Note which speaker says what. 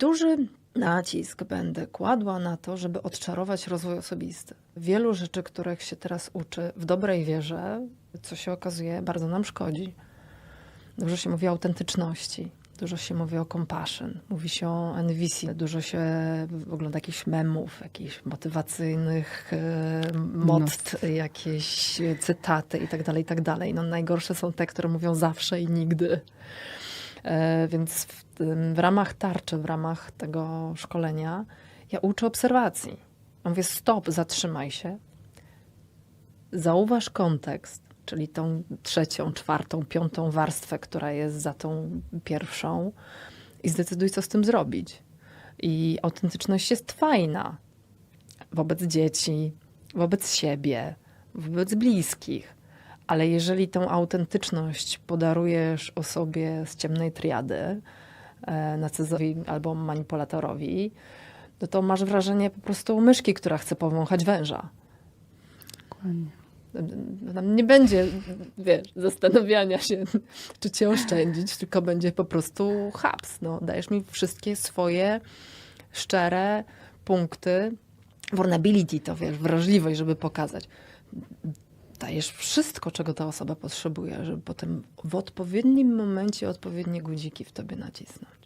Speaker 1: duży nacisk będę kładła na to, żeby odczarować rozwój osobisty. Wielu rzeczy, których się teraz uczy w dobrej wierze, co się okazuje, bardzo nam szkodzi. Dużo się mówi o autentyczności, dużo się mówi o compassion, mówi się o NVC, dużo się ogląda jakichś memów, jakichś motywacyjnych e, mott, jakieś cytaty i tak dalej, i tak. No najgorsze są te, które mówią zawsze i nigdy. E, Więc w, w ramach tarczy, w ramach tego szkolenia, ja uczę obserwacji. Mówię, stop, zatrzymaj się. Zauważ kontekst, czyli tą trzecią, czwartą, piątą warstwę, która jest za tą pierwszą, i zdecyduj, co z tym zrobić. I autentyczność jest fajna wobec dzieci, wobec siebie, wobec bliskich. Ale jeżeli tą autentyczność podarujesz osobie z ciemnej triady, e, narcyzowi albo manipulatorowi, no to masz wrażenie po prostu myszki, która chce powąchać węża.
Speaker 2: Dokładnie.
Speaker 1: Tam nie będzie, wiesz, zastanawiania się, czy cię oszczędzić, tylko będzie po prostu haps. No, dajesz mi wszystkie swoje szczere punkty, vulnerability to, wiesz, wrażliwość, żeby pokazać. Dajesz wszystko, czego ta osoba potrzebuje, żeby potem w odpowiednim momencie odpowiednie guziki w tobie nacisnąć.